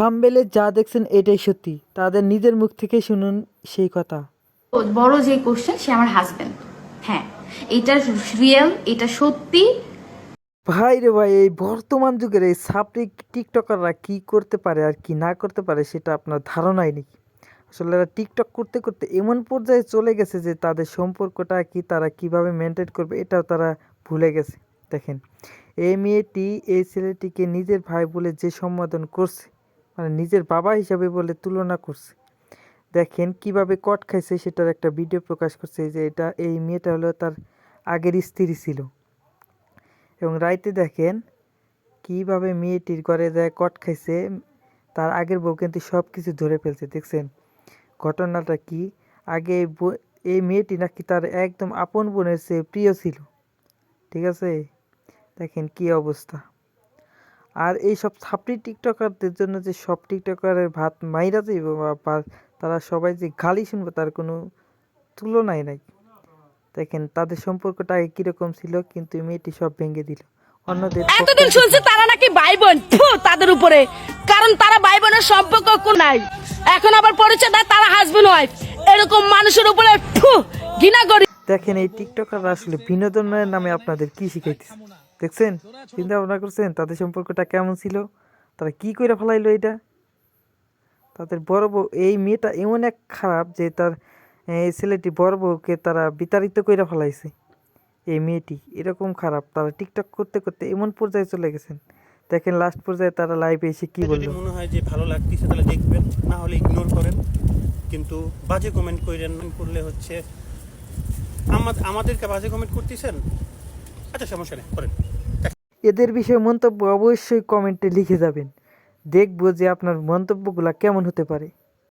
থাম্বেলে যা দেখছেন এটাই সত্যি। তাদের নিজের মুখ থেকে শুনুন সেই কথা। বড় যে কোশ্চেন সে আমার হাজবেন্ড হ্যাঁ এটা রিয়েল এটা সত্যি। ভাই রে ভাই এই বর্তমান যুগের এই সাপড়ি টিকটকাররা কি করতে পারে আর কি না করতে পারে সেটা আপনার ধারণাই নেই। আসলে এরা টিকটক করতে করতে এমন পর্যায়ে চলে গেছে যে তাদের সম্পর্কটা কি তারা কীভাবে মেনটেন করবে এটাও তারা ভুলে গেছে। দেখেন এই মেয়েটি এই ছেলেটিকে নিজের ভাই বলে যে সম্বোধন করছে মানে নিজের বাবা হিসাবে বলে তুলনা করছে। দেখেন কীভাবে কট খাইছে সেটার একটা ভিডিও প্রকাশ করছে যে এটা, এই মেয়েটা হলো তার আগের স্ত্রী ছিল। এবং রাইতে দেখেন কীভাবে মেয়েটির ঘরে যায় কট খাইছে, তার আগের বউ কিন্তু সব কিছু ধরে ফেলছে। দেখছেন ঘটনাটা কি? আগে এই মেয়েটি নাকি তার একদম আপন বোনের চেয়ে প্রিয় ছিল। ঠিক আছে? দেখেন কি অবস্থা। আর এই সব ছাপড়ি টিকটকারদের জন্য যে সব টিকটকারের ভাত মাইরা যাইব বা তারা সবাই যে গালি শুনবে তার কোনো তুলনাই নাই। দেখেন তাদের সম্পর্কটা আগে কীরকম ছিল কিন্তু মেয়েটি সব ভেঙে দিল। অন্যদের এতদিন শুনছি তারা নাকি ভাই বোন তাদের উপরে। কারণ তারা ভাই বোনের সম্পর্ক নাই। এখন আবার পরিচয় দেয় তারা হাজবেন্ড ওয়াইফ এরকম মানুষের উপরে ঘৃণা করি দেখেন এই টিকটকাররা আসলে বিনোদনের নামে আপনাদের কি শিখাইতেছে? দেখছেন? চিন্তা ভাবনা করছেন? তাদের সম্পর্কটা কেমন ছিল? তারা কি করে ফেলাইলো এটা তাদের বড় বউ এই মেয়েটা এমন এক খারাপ যে তার এই ছেলেটি বড় বউকে তারা বিতাড়িত করে ফেলাইছে। এই মেয়েটি এরকম খারাপ তারা টিকটক করতে করতে এমন পর্যায়ে চলে গেছেন। দেখেন লাস্ট পর্যায়ে তারা লাইভে এসে কি বলল? মনে হয় যে ভালো লাগতেছে তাহলে দেখবেন না হলে ইগনোর করেন। কিন্তু বাজে কমেন্ট করেন করলে হচ্ছে আমা- আমাদেরকে বাজে কমেন্ট করতেছেন? এদের বিষয়ে মন্তব্য অবশ্যই কমেন্টে লিখে যাবেন। দেখব যে আপনার মন্তব্যগুলো কেমন হতে পারে।